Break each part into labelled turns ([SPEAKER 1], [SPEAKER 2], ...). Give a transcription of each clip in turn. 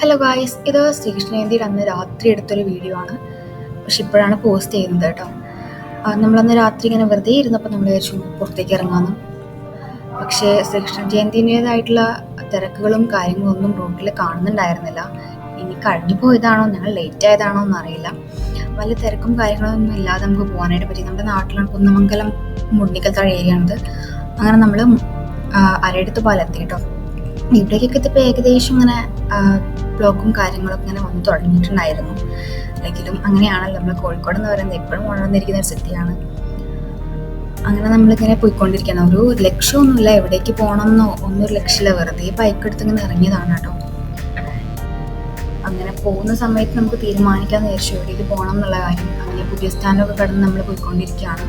[SPEAKER 1] Hello guys ഇത് ശ്രീകൃഷ്ണ ജയന്തിയുടെ അന്ന് രാത്രി എടുത്തൊരു വീഡിയോ ആണ്. പക്ഷെ ഇപ്പോഴാണ് പോസ്റ്റ് ചെയ്യുന്നത് കേട്ടോ. നമ്മളന്ന് രാത്രി ഇങ്ങനെ വെറുതെ ഇരുന്നപ്പോൾ നമ്മൾ വിചാരിച്ചു പുറത്തേക്ക് ഇറങ്ങാമെന്ന് പക്ഷേ ശ്രീകൃഷ്ണ ജയന്തിന്റെതായിട്ടുള്ള തിരക്കുകളും കാര്യങ്ങളും ഒന്നും റോഡിൽ കാണുന്നുണ്ടായിരുന്നില്ല. ഇനി കഴിഞ്ഞു പോയതാണോ? ഞങ്ങൾ ലേറ്റ് ആയതാണോ എന്നറിയില്ല. വലിയ തിരക്കും കാര്യങ്ങളൊന്നും ഇല്ലാതെ നമുക്ക് പോകാനായിട്ട് പറ്റി. നമ്മുടെ നാട്ടിലാണ് കുന്നമംഗലം മുണ്ടിക്കൽത്തറ ഏരിയ ആണിത് അങ്ങനെ നമ്മൾ അരയെടുത്ത് പാലെത്തി കേട്ടോ. ഇവിടേക്കൊക്കെ എത്തിയപ്പോൾ ഏകദേശം ഇങ്ങനെ ബ്ലോക്കും കാര്യങ്ങളൊക്കെ ഇങ്ങനെ വന്നു തുടങ്ങിയിട്ടുണ്ടായിരുന്നു. എങ്കിലും അങ്ങനെയാണല്ലോ നമ്മൾ കോഴിക്കോട് എന്ന് പറയുന്നത്. എപ്പോഴും വളർന്നിരിക്കുന്ന ഒരു സിറ്റിയാണ്. അങ്ങനെ നമ്മളിങ്ങനെ പോയിക്കൊണ്ടിരിക്കണം ഒരു ലക്ഷ്യമൊന്നുമില്ല. എവിടേക്ക് പോകണം എന്നോ ഒന്നൊരു ലക്ഷ്യമില്ല. വെറുതെ ബൈക്ക് എടുത്ത് ഇങ്ങനെ ഇറങ്ങിയതാണ് കേട്ടോ. അങ്ങനെ പോകുന്ന സമയത്ത് നമുക്ക് തീരുമാനിക്കാൻ വിചാരിച്ചു. എവിടേക്ക് പോകണം എന്നുള്ള കാര്യം. അങ്ങനെ പുതിയ സ്ഥാനമൊക്കെ കടന്ന് നമ്മൾ പോയിക്കൊണ്ടിരിക്കുകയാണ്.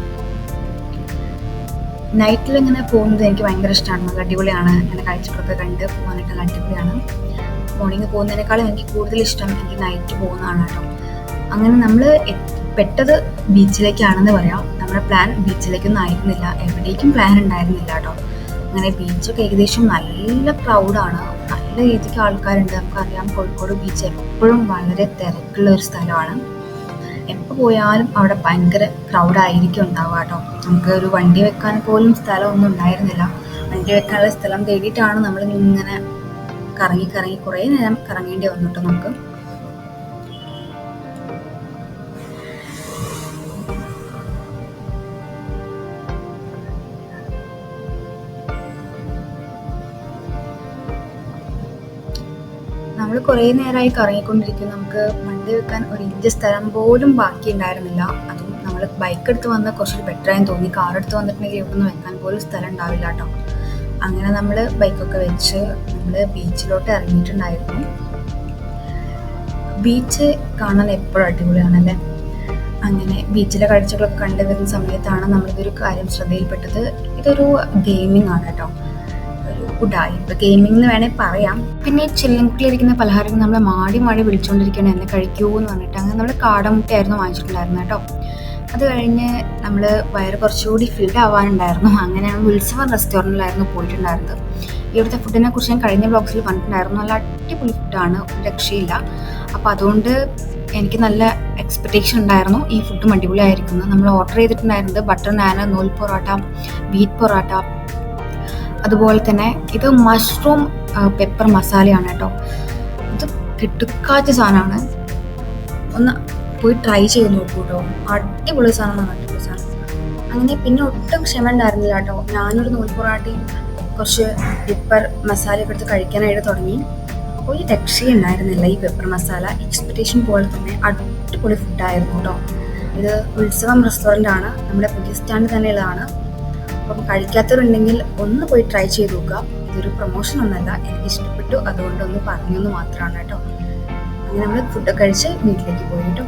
[SPEAKER 1] നൈറ്റിൽ ഇങ്ങനെ പോകുന്നത് എനിക്ക് ഭയങ്കര ഇഷ്ടമാണ് അടിപൊളിയാണ്. അങ്ങനെ കാഴ്ചകളൊക്കെ കണ്ട് പോകാനായിട്ട് അടിപൊളിയാണ്. മോർണിംഗ് പോകുന്നതിനേക്കാളും എനിക്ക് കൂടുതൽ ഇഷ്ടം എനിക്ക് നൈറ്റ് പോകുന്നതാണ് കേട്ടോ. അങ്ങനെ നമ്മൾ പെട്ടത് ബീച്ചിലേക്കാണെന്ന് പറയാം. നമ്മുടെ പ്ലാൻ ബീച്ചിലേക്കൊന്നും ആയിരുന്നില്ല. എവിടേക്കും പ്ലാൻ ഉണ്ടായിരുന്നില്ല കേട്ടോ. അങ്ങനെ ബീച്ചൊക്കെ ഏകദേശം നല്ല ക്രൗഡാണ് നല്ല രീതിക്ക് ആൾക്കാരുണ്ട്. നമുക്കറിയാം കോഴിക്കോട് ബീച്ച് എപ്പോഴും വളരെ തിരക്കുള്ള ഒരു സ്ഥലമാണ്. എപ്പോൾ പോയാലും അവിടെ ഭയങ്കര ക്രൗഡായിരിക്കും ഉണ്ടാവുക കേട്ടോ. നമുക്ക് ഒരു വണ്ടി വെക്കാൻ പോലും സ്ഥലമൊന്നും ഉണ്ടായിരുന്നില്ല. വണ്ടി വെക്കാനുള്ള സ്ഥലം തേടിയിട്ടാണ് നമ്മൾ ഇങ്ങനെ കറങ്ങി കറങ്ങി കുറേ നേരം കറങ്ങേണ്ടി വന്നു കേട്ടോ നമുക്ക്. നമ്മൾ കുറേ നേരമായി കറങ്ങിക്കൊണ്ടിരിക്കും നമുക്ക് വണ്ടി വെക്കാൻ ഒരു ഇഞ്ച് സ്ഥലം പോലും ബാക്കി ഉണ്ടായിരുന്നില്ല അതും നമ്മൾ ബൈക്ക് എടുത്ത് വന്ന കുറച്ചുകൂടി ബെറ്റർ ആയെന്ന് തോന്നി. കാർ എടുത്ത് വന്നിട്ടുണ്ടെങ്കിൽ ഇവിടെ നിന്ന് വെക്കാൻ പോലും സ്ഥലം ഉണ്ടാവില്ല കേട്ടോ. അങ്ങനെ നമ്മൾ ബൈക്കൊക്കെ വെച്ച് നമ്മൾ ബീച്ചിലോട്ട് ഇറങ്ങിയിട്ടുണ്ടായിരുന്നു. ബീച്ച് കാണാൻ എപ്പോഴും അടിപൊളിയാണല്ലേ? അങ്ങനെ ബീച്ചിലെ കാഴ്ചകളൊക്കെ കണ്ടു വരുന്ന സമയത്താണ് നമ്മളിതൊരു കാര്യം ശ്രദ്ധയിൽപ്പെട്ടത്. ഇതൊരു ഗെയിമിംഗ് ആണ് കേട്ടോ. ഒരു ഉഡായിപ്പ് ഗെയിമിംഗ് എന്ന് വേണേൽ പറയാം. പിന്നെ ഈ ചില്ലിങ്കുട്ടിലിരിക്കുന്ന പലഹാരങ്ങൾ നമ്മൾ മാടി മാടി വിളിച്ചുകൊണ്ടിരിക്കണം എന്നെ കഴിക്കൂ എന്ന് പറഞ്ഞിട്ട്. അങ്ങനെ നമ്മൾ കാടമുട്ടയായിരുന്നു വാങ്ങിച്ചിട്ടുണ്ടായിരുന്നു കേട്ടോ. അത് കഴിഞ്ഞ് നമ്മൾ വയറ് കുറച്ചുകൂടി ഫിൽഡ് ആവാനുണ്ടായിരുന്നു. അങ്ങനെയാണ് വിൽസവർ റെസ്റ്റോറന്റിലായിരുന്നു പോയിട്ടുണ്ടായിരുന്നത്. ഇവിടുത്തെ ഫുഡിനെ കുറിച്ച് ഞാൻ കഴിഞ്ഞ ബ്ലോഗ്സിൽ പറഞ്ഞിട്ടുണ്ടായിരുന്നു. നല്ല അടിപൊളി ഫുഡാണ് രക്ഷയില്ല. അപ്പോൾ അതുകൊണ്ട് എനിക്ക് നല്ല എക്സ്പെക്റ്റേഷൻ ഉണ്ടായിരുന്നു ഈ ഫുഡും അടിപൊളിയായിരിക്കുന്നു നമ്മൾ ഓർഡർ ചെയ്തിട്ടുണ്ടായിരുന്നത് ബട്ടർ നാന നൂൽ പൊറോട്ട വീറ്റ് പൊറോട്ട. അതുപോലെ തന്നെ ഇത് മഷ്റൂം പെപ്പർ മസാലയാണ് കേട്ടോ. ഇത് കിട്ടുക്കാച്ച സാധനമാണ്. ഒന്ന് പോയി ട്രൈ ചെയ്ത് നോക്കൂ കേട്ടോ അടിപൊളി സാധനം അടിപൊളി സാധനം. അങ്ങനെ പിന്നെ ഒട്ടും ക്ഷമ ഉണ്ടായിരുന്നില്ല കേട്ടോ ഞാനൊരു നൂൽ പൊറാട്ടി കുറച്ച് പെപ്പർ മസാലയൊക്കെ എടുത്ത് കഴിക്കാനായിട്ട് തുടങ്ങി. ഒരു രക്ഷയുണ്ടായിരുന്നില്ല ഈ പെപ്പർ മസാല എക്സ്പെക്റ്റേഷൻ പോലെ തന്നെ അടിപൊളി ഫുഡായിരുന്നു കേട്ടോ ഇത് ഉത്സവം റെസ്റ്റോറന്റ് ആണ്. നമ്മുടെ പുതിയ സ്റ്റാൻഡ് തന്നെയുള്ളതാണ്. അപ്പം കഴിക്കാത്തവരുണ്ടെങ്കിൽ ഒന്ന് പോയി ട്രൈ ചെയ്ത് നോക്കുക. ഇതൊരു പ്രൊമോഷൻ ഒന്നല്ല. എനിക്ക് ഇഷ്ടപ്പെട്ടു. അതുകൊണ്ട് ഒന്ന് പറഞ്ഞെന്ന് മാത്രമാണ് കേട്ടോ അങ്ങനെ നമ്മൾ ഫുഡ് കഴിച്ച് വീട്ടിലേക്ക് പോയി കേട്ടോ